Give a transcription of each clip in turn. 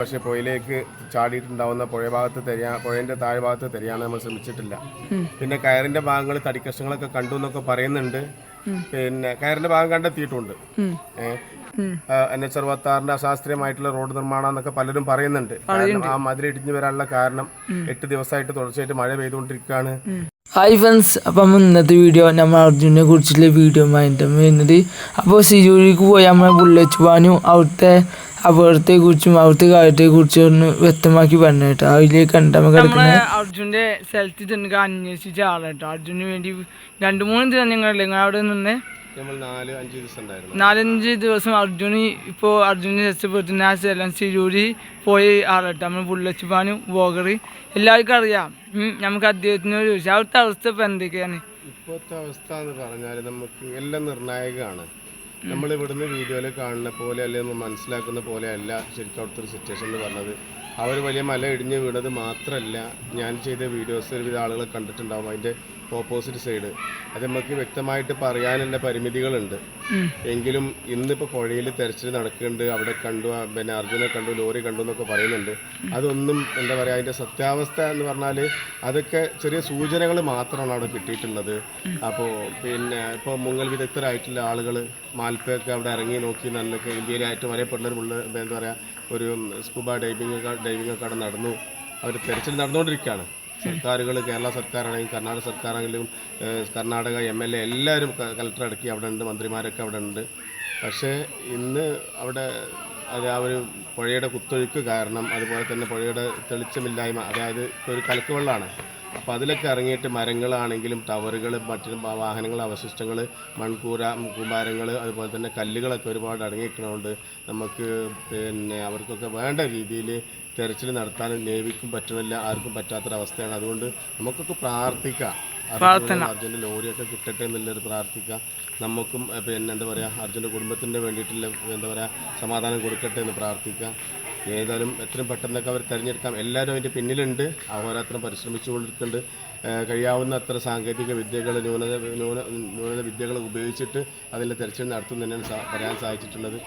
പക്ഷെ പുഴയിലേക്ക് ചാടിയിട്ടുണ്ടാവുന്ന പുഴ ഭാഗത്ത് തെരയാ പുഴേന്റെ താഴെ ഭാഗത്ത് തെരിയാൻ നമ്മൾ ശ്രമിച്ചിട്ടില്ല. പിന്നെ കയറിന്റെ ഭാഗങ്ങൾ തടിക്കഷ്ണങ്ങളൊക്കെ കണ്ടു എന്നൊക്കെ പറയുന്നുണ്ട്. പിന്നെ കയറിന്റെ ഭാഗം കണ്ടെത്തിയിട്ടുണ്ട്. എൻ എച്ച് അറുപത്താറിന്റെ അശാസ്ത്രീയമായിട്ടുള്ള റോഡ് നിർമ്മാണം എന്നൊക്കെ പലരും പറയുന്നുണ്ട്. കാരണം ആ മതിൽ ഇടിഞ്ഞു വരാനുള്ള കാരണം എട്ട് ദിവസമായിട്ട് തുടർച്ചയായിട്ട് മഴ പെയ്തുകൊണ്ടിരിക്കുകയാണ്. ഹായ് ഫ്രണ്ട്സ് അപ്പം ഇന്നത്തെ വീഡിയോ നമ്മൾ അർജുനെ കുറിച്ചുള്ള വീഡിയോ ആയിട്ട് വരുന്നത് അപ്പോൾ സിജൂരിക്ക് പോയി നമ്മൾ ബുള്ളറ്റ് പോകാനും അവിടുത്തെ അപകടത്തെ കുറിച്ചും അവിടുത്തെ കാര്യത്തെ കുറിച്ചും ഒന്ന് വ്യക്തമാക്കി പറഞ്ഞു കേട്ടോ. അതിലേക്ക് നമ്മളെ അർജുന്റെ സ്ഥലത്ത് ചെന്ന് അന്വേഷിച്ച ആളാട്ടോ. അർജുന് വേണ്ടി രണ്ട് മൂന്ന് ദിവസം ഞങ്ങളല്ലേ നിങ്ങൾ അവിടെ നിന്ന്? നമ്മൾ നാല് അഞ്ച് ദിവസം ഉണ്ടായിരുന്നു. നാലഞ്ച് ദിവസം അർജുന് ഇപ്പോൾ അർജുനെ രക്ഷപ്പെടുത്തുന്ന ആ സ്ഥലം സിരൂരി പോയി ആളാട്ടോ. നമ്മൾ ബുള്ളറ്റ് പാനും വോഗറി എല്ലാവർക്കും അറിയാം. ഉം, നമുക്ക് അദ്ദേഹത്തിന് ചോദിച്ചു അവിടുത്തെ അവസ്ഥ ഇപ്പം എന്തൊക്കെയാണ്? ഇപ്പോഴത്തെ അവസ്ഥ എന്ന് പറഞ്ഞാൽ നമുക്ക് എല്ലാം നിർണായകമാണ്. നമ്മൾ ഇവിടുന്ന് വീഡിയോയിൽ കാണുന്ന പോലെ അല്ലെങ്കിൽ മനസ്സിലാക്കുന്ന പോലെ അല്ല ശരിക്കും അവിടുത്തെ ഒരു സിറ്റുവേഷൻ എന്ന് പറഞ്ഞത്. അവർ വലിയ മല ഇടിഞ്ഞ് വീണത് മാത്രമല്ല ഞാൻ ചെയ്ത വീഡിയോസ് ഒരുവിധ ആളുകളെ കണ്ടിട്ടുണ്ടാവും. അതിന്റെ ഓപ്പോസിറ്റ് സൈഡ് അത് നമുക്ക് വ്യക്തമായിട്ട് പറയാനുള്ള പരിമിതികളുണ്ട്. എങ്കിലും ഇന്നിപ്പോൾ പുഴയിൽ തെരച്ചിൽ നടക്കുന്നുണ്ട് അവിടെ കണ്ടു പിന്നെ അർജുനെ കണ്ടു ലോറി കണ്ടു എന്നൊക്കെ പറയുന്നുണ്ട്. അതൊന്നും എന്താ പറയുക അതിന്റെ സത്യാവസ്ഥ എന്ന് പറഞ്ഞാൽ അതൊക്കെ ചെറിയ സൂചനകൾ മാത്രമാണ് അവിടെ കിട്ടിയിട്ടുള്ളത്. അപ്പോൾ പിന്നെ ഇപ്പോൾ മുങ്ങൽ വിദഗ്ധരായിട്ടുള്ള ആളുകൾ മാൽപ്പയൊക്കെ അവിടെ ഇറങ്ങി നോക്കി നല്ലൊക്കെ ഇന്ത്യയിലെ ഏറ്റവും അറിയപ്പെടുന്ന ഒരു എന്താ പറയുക ഒരു സ്കൂബ ഡൈവിംഗ് ഡൈവിംഗ് ഒക്കെ അവിടെ നടന്നു. അവർ തെരച്ചിൽ നടന്നുകൊണ്ടിരിക്കുകയാണ് സർക്കാരുകൾ കേരള സർക്കാരാണെങ്കിലും കർണാടക സർക്കാരാണെങ്കിലും കർണാടക എം എൽ എ എല്ലാവരും കലക്ടർ അടക്കി അവിടെ ഉണ്ട് മന്ത്രിമാരൊക്കെ അവിടെ ഉണ്ട്. പക്ഷേ ഇന്ന് അവിടെ അത് ആ ഒരു പുഴയുടെ കുത്തൊഴുക്ക് കാരണം അതുപോലെ തന്നെ പുഴയുടെ തെളിച്ചമില്ലായ്മ അതായത് ഒരു കലക്ക് വെള്ളമാണ്. അപ്പോൾ അതിലൊക്കെ ഇറങ്ങിയിട്ട് മരങ്ങളാണെങ്കിലും ടവറുകൾ മറ്റു വാഹനങ്ങൾ അവശിഷ്ടങ്ങൾ മൺകൂര കുമാരങ്ങൾ അതുപോലെ തന്നെ കല്ലുകളൊക്കെ ഒരുപാട് അടങ്ങിയിരിക്കണതുകൊണ്ട് നമുക്ക് പിന്നെ അവർക്കൊക്കെ വേണ്ട രീതിയിൽ തെരച്ചിൽ നടത്താൻ നേവിക്കും പറ്റുന്നില്ല ആർക്കും പറ്റാത്തൊരവസ്ഥയാണ്. അതുകൊണ്ട് നമുക്കൊക്കെ പ്രാർത്ഥിക്കാം. അർജുന അർജുന്റെ ലോറിയൊക്കെ കിട്ടട്ടെ എന്നുള്ളൊരു പ്രാർത്ഥിക്കാം. നമുക്കും പിന്നെ എന്താ പറയുക അർജുന്റെ കുടുംബത്തിന്റെ വേണ്ടിയിട്ടുള്ള എന്താ പറയുക സമാധാനം കൊടുക്കട്ടെ എന്ന് പ്രാർത്ഥിക്കാം. ഏതായാലും എത്രയും പെട്ടെന്നൊക്കെ അവർ തിരഞ്ഞെടുക്കാം. എല്ലാവരും അതിന്റെ പിന്നിലുണ്ട്. അഹോരാത്രം പരിശ്രമിച്ചുകൊണ്ടിരിക്കുന്നുണ്ട്. കഴിയാവുന്ന അത്ര സാങ്കേതിക വിദ്യകൾ ന്യൂനത ന്യൂന ന്യൂനത വിദ്യകൾ ഉപയോഗിച്ചിട്ട് അതിന്റെ തിരച്ചിൽ നടത്തുന്നതിനാണ് പറയാൻ സാധിച്ചിട്ടുള്ളത്.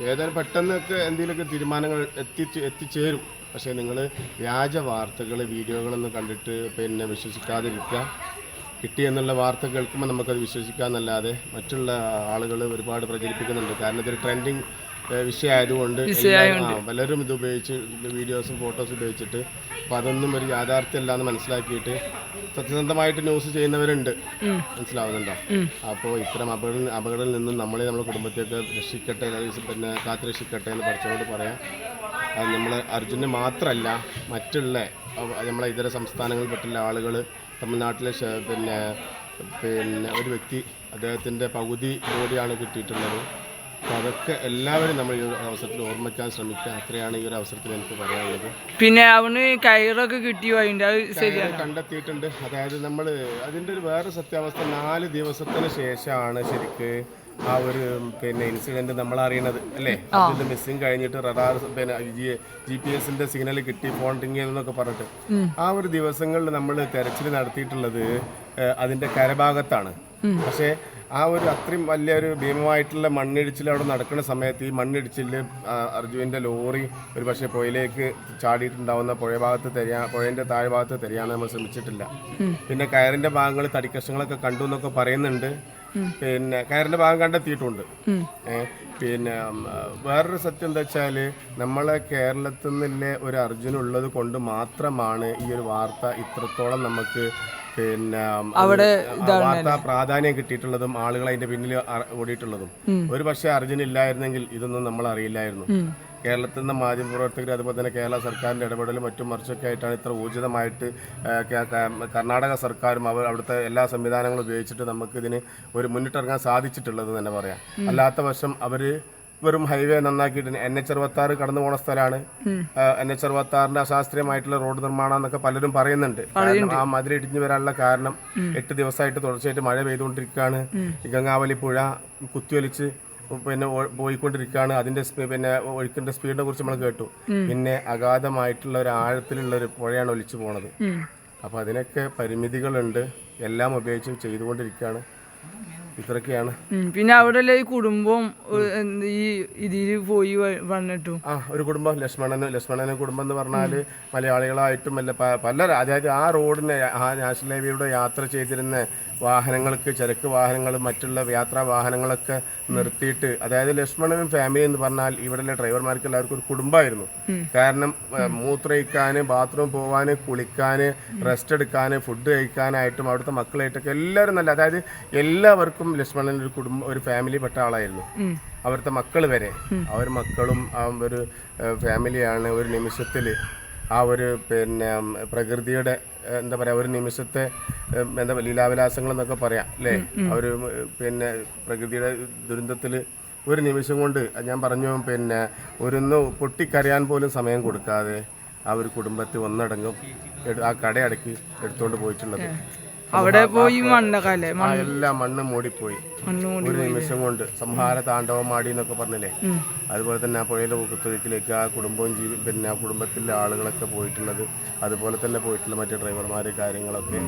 ഏതായാലും പെട്ടെന്നൊക്കെ എന്തെങ്കിലുമൊക്കെ തീരുമാനങ്ങൾ എത്തി എത്തിച്ചേരും. പക്ഷേ നിങ്ങൾ വ്യാജ വാർത്തകൾ വീഡിയോകളൊന്നും കണ്ടിട്ട് പിന്നെ വിശ്വസിക്കാതിരിക്കുക. കിട്ടി എന്നുള്ള വാർത്ത കേൾക്കുമ്പോൾ നമുക്കത് വിശ്വസിക്കാമെന്നല്ലാതെ മറ്റുള്ള ആളുകൾ ഒരുപാട് പ്രചരിപ്പിക്കുന്നുണ്ട്. കാരണം ഇതൊരു ട്രെൻഡിങ് വിഷയമായതുകൊണ്ട് പലരും ഇത് ഉപയോഗിച്ച് വീഡിയോസും ഫോട്ടോസും ഉപയോഗിച്ചിട്ട് അപ്പം അതൊന്നും ഒരു യാഥാർത്ഥ്യമല്ല എന്ന് മനസ്സിലാക്കിയിട്ട് സത്യസന്ധമായിട്ട് ന്യൂസ് ചെയ്യുന്നവരുണ്ട്. മനസ്സിലാവുന്നുണ്ടോ? അപ്പോൾ ഇത്തരം അപകട അപകടത്തിൽ നിന്നും നമ്മളെ നമ്മുടെ കുടുംബത്തെയൊക്കെ രക്ഷിക്കട്ടെ പിന്നെ കാത്തു രക്ഷിക്കട്ടെ എന്ന് പഠിച്ചവരോട് പറയാം. അത് നമ്മൾ അർജുന് മാത്രമല്ല മറ്റുള്ള നമ്മളെ ഇതര സംസ്ഥാനങ്ങളിൽപ്പെട്ടുള്ള ആളുകൾ തമിഴ്നാട്ടിലെ പിന്നെ പിന്നെ ഒരു വ്യക്തി അദ്ദേഹത്തിന്റെ പകുതി ബോഡിയാണ് കിട്ടിയിട്ടുള്ളത്. അപ്പോൾ അതൊക്കെ എല്ലാവരും നമ്മൾ ഈ ഒരു അവസരത്തിൽ ഓർമ്മിക്കാൻ ശ്രമിക്കുക. അത്രയാണ് ഈ ഒരു അവസരത്തിൽ എനിക്ക് പറയാനുള്ളത്. പിന്നെ അവന് കയറൊക്കെ കിട്ടിയോ അതിന്റെ? അത് ശരിയാണ് കണ്ടെത്തിയിട്ടുണ്ട്. അതായത് നമ്മൾ അതിന്റെ ഒരു വേറെ സത്യാവസ്ഥ നാല് ദിവസത്തിന് ശേഷമാണ് ശരിക്ക് ആ ഒരു പിന്നെ ഇൻസിഡന്റ് നമ്മൾ അറിയണത് അല്ലേ? അതിന്റെ മിസ്സിങ് കഴിഞ്ഞിട്ട് റഡാർ പിന്നെ ജി പി എസിന്റെ സിഗ്നൽ കിട്ടി ഫോൺ ടിങ് ചെയ്തെന്നൊക്കെ പറഞ്ഞിട്ട്. ആ ഒരു ദിവസങ്ങളിൽ നമ്മൾ തെരച്ചിൽ നടത്തിയിട്ടുള്ളത് ഏഹ്, അതിന്റെ കരഭാഗത്താണ്. പക്ഷേ ആ ഒരു അത്രയും വലിയൊരു ഭീമമായിട്ടുള്ള മണ്ണിടിച്ചിൽ അവിടെ നടക്കുന്ന സമയത്ത് ഈ മണ്ണിടിച്ചിൽ അർജുവിന്റെ ലോറി ഒരു പക്ഷേ പുഴയിലേക്ക് ചാടിയിട്ടുണ്ടാവുന്ന പുഴ ഭാഗത്ത് തെരയാ പുഴേന്റെ താഴെ ഭാഗത്ത് തെരയാൻ നമ്മൾ ശ്രമിച്ചിട്ടില്ല. പിന്നെ കയറിന്റെ ഭാഗങ്ങൾ തടിക്കഷ്ണങ്ങളൊക്കെ കണ്ടു എന്നൊക്കെ പറയുന്നുണ്ട്. പിന്നെ കയറിന്റെ ഭാഗം കണ്ടെത്തിയിട്ടുണ്ട്. പിന്നെ വേറൊരു സത്യം എന്താ വെച്ചാൽ നമ്മളെ കേരളത്തിൽ നിന്നുള്ള ഒരു അർജുനുള്ളത് കൊണ്ട് മാത്രമാണ് ഈ ഒരു വാർത്ത ഇത്രത്തോളം നമുക്ക് പിന്നെ അവിടെ വാർത്ത പ്രാധാന്യം കിട്ടിയിട്ടുള്ളതും ആളുകൾ അതിന്റെ പിന്നിൽ ഓടിയിട്ടുള്ളതും. ഒരു പക്ഷേ അർജുൻ ഇല്ലായിരുന്നെങ്കിൽ ഇതൊന്നും നമ്മൾ അറിയില്ലായിരുന്നു. കേരളത്തിൽ നിന്ന് മാധ്യമ പ്രവർത്തകർ അതുപോലെ തന്നെ കേരള സർക്കാരിന്റെ ഇടപെടലും മറ്റും മറിച്ചൊക്കെ ആയിട്ടാണ് ഇത്ര ഊർജിതമായിട്ട് കർണാടക സർക്കാരും അവർ അവിടുത്തെ എല്ലാ സംവിധാനങ്ങളും ഉപയോഗിച്ചിട്ട് നമുക്ക് ഇതിന് ഒരു മുന്നിട്ടിറങ്ങാൻ സാധിച്ചിട്ടുള്ളത് തന്നെ പറയാം. അല്ലാത്ത വശം അവർ വെറും ഹൈവേ നന്നാക്കിയിട്ടുണ്ട് എൻ എച്ച് അറുപത്തി ആറ് കടന്നു പോണ സ്ഥലമാണ് എൻ എച്ച് അറുപത്തി ആറിന്റെ അശാസ്ത്രീയമായിട്ടുള്ള റോഡ് നിർമ്മാണം എന്നൊക്കെ പലരും പറയുന്നുണ്ട്. കാരണം ആ മതിൽ ഇടിഞ്ഞു വരാനുള്ള കാരണം എട്ട് ദിവസമായിട്ട് തുടർച്ചയായിട്ട് മഴ പെയ്തുകൊണ്ടിരിക്കുകയാണ്. ഗംഗാവലി പുഴ കുത്തിയൊലിച്ച് പിന്നെ പോയിക്കൊണ്ടിരിക്കുകയാണ്. അതിന്റെ പിന്നെ ഒഴുക്കിന്റെ സ്പീഡിനെ കുറിച്ച് നമ്മൾ കേട്ടു. പിന്നെ അഗാധമായിട്ടുള്ള ഒരു ആഴത്തിലുള്ള ഒരു പുഴയാണ് ഒലിച്ചു പോണത്. അപ്പൊ അതിനൊക്കെ പരിമിതികളുണ്ട്. എല്ലാം ഉപയോഗിച്ച് ചെയ്തുകൊണ്ടിരിക്കുകയാണ്. ഇത്രയൊക്കെയാണ്. പിന്നെ അവിടെ ഈ കുടുംബം ഈ ഇതിൽ പോയി വന്നിട്ടു. ആ ഒരു കുടുംബം ലക്ഷ്മണന് ലക്ഷ്മണന് കുടുംബം എന്ന് പറഞ്ഞാൽ മലയാളികളായിട്ടും അല്ല പല അതായത് ആ റോഡിനെ ആ നാഷണൽ ഹൈവേയുടെ യാത്ര ചെയ്തിരുന്ന വാഹനങ്ങൾക്ക് ചരക്ക് വാഹനങ്ങളും മറ്റുള്ള യാത്രാ വാഹനങ്ങളൊക്കെ നിർത്തിയിട്ട് അതായത് ലക്ഷ്മണനും ഫാമിലി എന്ന് പറഞ്ഞാൽ ഇവിടെയുള്ള ഡ്രൈവർമാർക്ക് എല്ലാവർക്കും ഒരു കുടുംബമായിരുന്നു. കാരണം മൂത്രയിക്കാൻ ബാത്റൂം പോവാന് കുളിക്കാന് റെസ്റ്റ് എടുക്കാന് ഫുഡ് കഴിക്കാനായിട്ടും അവിടുത്തെ മക്കളായിട്ടൊക്കെ എല്ലാവരും നല്ല അതായത് എല്ലാവർക്കും ലക്ഷ്മണൻ ഒരു കുടുംബം ഒരു ഫാമിലി പെട്ട ആളായിരുന്നു. അവിടുത്തെ മക്കൾ വരെ. അവർ മക്കളും ആ ഒരു ഫാമിലിയാണ് ഒരു നിമിഷത്തിൽ ആ ഒരു പിന്നെ പ്രകൃതിയുടെ എന്താ പറയുക ഒരു നിമിഷത്തെ എന്താ ലീലാവിലാസങ്ങൾ എന്നൊക്കെ പറയാം അല്ലേ? ആ ഒരു പിന്നെ പ്രകൃതിയുടെ ദുരന്തത്തിൽ ഒരു നിമിഷം കൊണ്ട് ഞാൻ പറഞ്ഞു പിന്നെ ഒരുന്ന് പൊട്ടിക്കരയാൻ പോലും സമയം കൊടുക്കാതെ ആ ഒരു കുടുംബത്തെ ഒന്നടങ്കം ആ കടയടക്കി എടുത്തുകൊണ്ട് പോയിട്ടുള്ളത്. അവിടെ പോയി മണ്ണൊക്കെ എല്ലാം എല്ലാ മണ്ണ് മൂടിപ്പോയി. ഒരു നിമിഷം കൊണ്ട് സംഹാര താണ്ഡവമാടി എന്നൊക്കെ പറഞ്ഞില്ലേ? അതുപോലെ തന്നെ ആ പുഴയിലെ കുത്തൊഴുക്കിലേക്ക് ആ കുടുംബവും ജീവി പിന്നെ ആ കുടുംബത്തിലെ ആളുകളൊക്കെ പോയിട്ടുള്ളത് അതുപോലെ തന്നെ പോയിട്ടുള്ള മറ്റു ഡ്രൈവർമാര് കാര്യങ്ങളൊക്കെ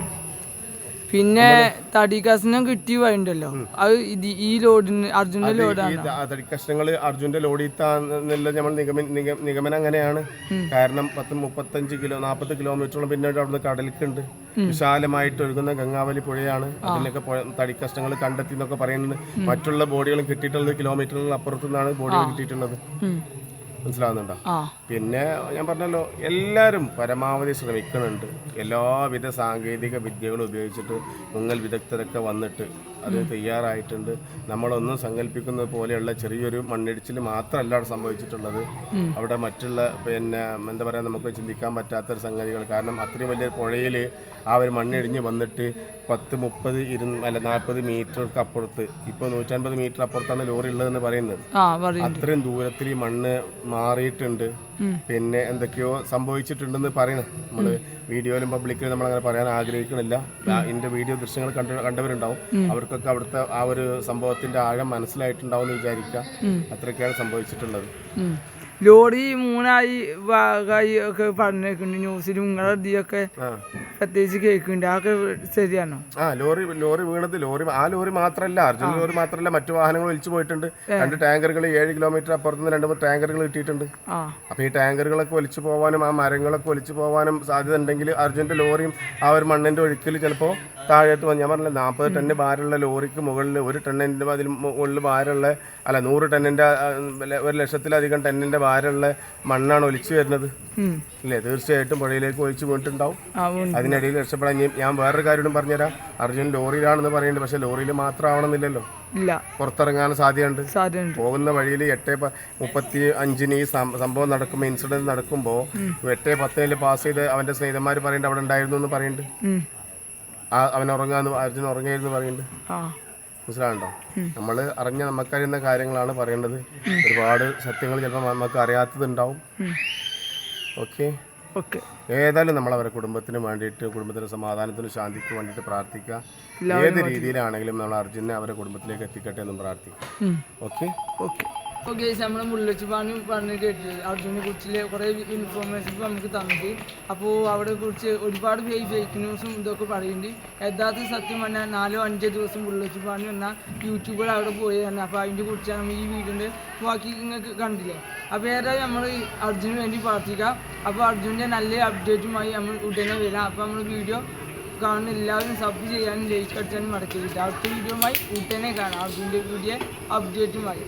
പിന്നെ തടി കഷ്ണം കിട്ടി വൈണ്ടല്ലോ അത് ഇത് ഈ ലോഡിന് അർജുന്റെ ലോഡാണ്. തടി കഷ്ണങ്ങൾ അർജുന്റെ ലോഡിത്താന്നുള്ള നമ്മൾ നിഗമന നിഗ- നിഗമനം അങ്ങനെയാണ്. കാരണം പത്ത് മുപ്പത്തഞ്ച് കിലോ നാൽപ്പത് കിലോമീറ്ററോളം പിന്നീട് അവിടുന്ന് കടലിക്കുണ്ട് വിശാലമായിട്ട് ഒഴുകുന്ന ഗംഗാവലി പുഴയാണ്. അതിനൊക്കെ തടി കഷ്ണങ്ങൾ കണ്ടെത്തി എന്നൊക്കെ പറയുന്നത് മറ്റുള്ള ബോഡികളും കിട്ടിയിട്ടുള്ളത് കിലോമീറ്ററുകൾ അപ്പുറത്തു നിന്നാണ് ബോഡികൾ കിട്ടിയിട്ടുള്ളത്. മനസ്സിലാവുന്നുണ്ടോ? പിന്നെ ഞാൻ പറഞ്ഞല്ലോ എല്ലാവരും പരമാവധി ശ്രമിക്കുന്നുണ്ട്. എല്ലാവിധ സാങ്കേതിക വിദ്യകളും ഉപയോഗിച്ചിട്ട് മുങ്ങൽ വിദഗ്ധരൊക്കെ വന്നിട്ട് അത് തയ്യാറായിട്ടുണ്ട്. നമ്മളൊന്നും സങ്കല്പിക്കുന്നത് പോലെയുള്ള ചെറിയൊരു മണ്ണിടിച്ചിൽ മാത്രമല്ല അവിടെ സംഭവിച്ചിട്ടുള്ളത്. അവിടെ മറ്റുള്ള പിന്നെ എന്താ പറയുക നമുക്ക് ചിന്തിക്കാൻ പറ്റാത്തൊരു സംഗതികൾ. കാരണം അത്രയും വലിയ പുഴയിൽ ആ ഒരു മണ്ണിടിഞ്ഞ് വന്നിട്ട് പത്ത് മുപ്പത് ഇരു അല്ല നാൽപ്പത് മീറ്റർക്ക് അപ്പുറത്ത്. ഇപ്പോൾ നൂറ്റൻപത് മീറ്റർ അപ്പുറത്താണ് ലോറി ഉള്ളതെന്ന് പറയുന്നത്. അത്രയും ദൂരത്തിൽ ഈ മണ്ണ് മാറിയിട്ടുണ്ട്. പിന്നെ എന്തൊക്കെയോ സംഭവിച്ചിട്ടുണ്ടെന്ന് പറയുന്നു നമ്മൾ വീഡിയോയിലും പബ്ലിക്കിലും നമ്മൾ അങ്ങനെ പറയാൻ ആഗ്രഹിക്കുന്നില്ല ഇതിന്റെ വീഡിയോ ദൃശ്യങ്ങൾ കണ്ട് കണ്ടവരുണ്ടാവും. അവർക്കൊക്കെ അവിടുത്തെ ആ ഒരു സംഭവത്തിന്റെ ആഴം മനസ്സിലായിട്ടുണ്ടാവും എന്ന് വിചാരിക്കാം അത്രയൊക്കെയാണ് സംഭവിച്ചിട്ടുള്ളത്. ലോറി മൂന്നായി ഭാഗമായി ഒക്കെ പറഞ്ഞേക്കുന്നുണ്ട്. ന്യൂസിലും നിങ്ങളുടെ ആ. പ്രത്യേകിച്ച് കേൾക്കുന്നുണ്ട്. അതൊക്കെ ശരിയാണോ? ആ ലോറി ലോറി വീണത് ലോറി ആ ലോറി മാത്രമല്ല അർജുൻ ലോറി മാത്രമല്ല മറ്റു വാഹനങ്ങൾ ഒലിച്ചു പോയിട്ടുണ്ട്. രണ്ട് ടാങ്കറുകൾ ഏഴ് കിലോമീറ്റർ അപ്പുറത്ത് നിന്ന് രണ്ട് മൂന്ന് ടാങ്കറുകൾ കിട്ടിയിട്ടുണ്ട്. അപ്പൊ ഈ ടാങ്കറുകളൊക്കെ ഒലിച്ചു പോവാനും ആ മരങ്ങളൊക്കെ ഒലിച്ചു പോവാനും സാധ്യത ഉണ്ടെങ്കിൽ അർജുന്റെ ലോറിയും ആ ഒരു മണ്ണിന്റെ ഒഴുക്കിൽ ചിലപ്പോൾ താഴേട്ട് വന്ന് ഞാൻ പറഞ്ഞില്ല നാൽപ്പത് ടണ്ണ് ഭാരമുള്ള ലോറിക്ക് മുകളിൽ ഒരു ടണ്ണിന്റെ അതിൽ മുകളിൽ ഭാരമുള്ള അല്ല നൂറ് ടണ്ണിന്റെ ഒരു ലക്ഷത്തിലധികം ടണ്ണിന്റെ ഭാരമുള്ള മണ്ണാണ് ഒലിച്ചു വരുന്നത്. അല്ലേ ഇല്ലേ തീർച്ചയായിട്ടും പുഴയിലേക്ക് ഒഴിച്ചു വീണിട്ടുണ്ടാവും അതിനിടയിൽ രക്ഷപ്പെടാൻ ഞാൻ വേറൊരു കാര്യം പറഞ്ഞുതരാം. അർജുൻ ലോറിയിലാണെന്ന് പറയുന്നുണ്ട് പക്ഷെ ലോറിയിൽ മാത്രം ആവണമെന്നില്ലല്ലോ ഇല്ല. പുറത്തിറങ്ങാൻ സാധ്യതയുണ്ട്. പോകുന്ന വഴിയിൽ എട്ട് മുപ്പത്തി അഞ്ചിന് ഈ സംഭവം നടക്കുമ്പോൾ ഇൻസിഡന്റ് നടക്കുമ്പോൾ എട്ട് പത്തിൽ പാസ് ചെയ്ത് അവന്റെ സ്നേഹിതന്മാർ പറയുന്നുണ്ട് അവിടെ ഉണ്ടായിരുന്നു എന്ന് പറയുന്നുണ്ട്. അവൻ ഉറങ്ങാന്ന് അർജുൻ ഉറങ്ങിയിരുന്നു പറയുന്നുണ്ട്. മനസ്സിലാണ്ടോ നമ്മൾ അറിഞ്ഞ നമുക്കറിയുന്ന കാര്യങ്ങളാണ് പറയേണ്ടത്. ഒരുപാട് സത്യങ്ങൾ ചിലപ്പോൾ നമുക്ക് അറിയാത്തതുണ്ടാവും. ഓക്കെ? ഓക്കെ. ഏതായാലും നമ്മൾ അവരുടെ കുടുംബത്തിന് വേണ്ടിയിട്ട് കുടുംബത്തിന്റെ സമാധാനത്തിനും ശാന്തിക്കും വേണ്ടിയിട്ട് പ്രാർത്ഥിക്കുക. ഏത് രീതിയിലാണെങ്കിലും നമ്മൾ അർജുനെ അവരുടെ കുടുംബത്തിലേക്ക് എത്തിക്കട്ടെ എന്നും പ്രാർത്ഥിക്കാം ഓക്കെ? ഓക്കെ. ഓക്കെ നമ്മൾ മുള്ളച്ച് പാണി പറഞ്ഞ് കേട്ടു അർജുനെ കുറിച്ച് കുറേ ഇൻഫോർമേഷൻ നമുക്ക് തന്നിട്ട്. അപ്പോൾ അവിടെ കുറിച്ച് ഒരുപാട് പേര് ഫേക്ക് ന്യൂസും ഇതൊക്കെ പറയുന്നുണ്ട്. യഥാർത്ഥ സത്യം പറഞ്ഞാൽ നാലോ അഞ്ചോ ദിവസം മുല്ലച്ചുപാണി പാണി വന്ന യൂട്യൂബർ അവിടെ പോയി തന്നെ അപ്പോൾ അതിന്റെ കുറിച്ച് നമ്മൾ ഈ വീടിന്റെ ബാക്കി നിങ്ങൾക്ക് കണ്ടില്ല? അപ്പോൾ ഏതായാലും നമ്മൾ അർജുന് വേണ്ടി പ്രാർത്ഥിക്കാം. അപ്പോൾ അർജുന്റെ നല്ല അപ്ഡേറ്റുമായി നമ്മൾ ഉടനെ വരാം. അപ്പോൾ നമ്മൾ വീഡിയോ കാണുന്ന എല്ലാവരും സബ് ചെയ്യാനും ലൈക്ക് അടിച്ചാലും മടക്കരുത് അടുത്ത വീഡിയോയുമായി ഉടനെ കാണാം. അർജുന്റെ വീഡിയോ അപ്ഡേറ്റുമായി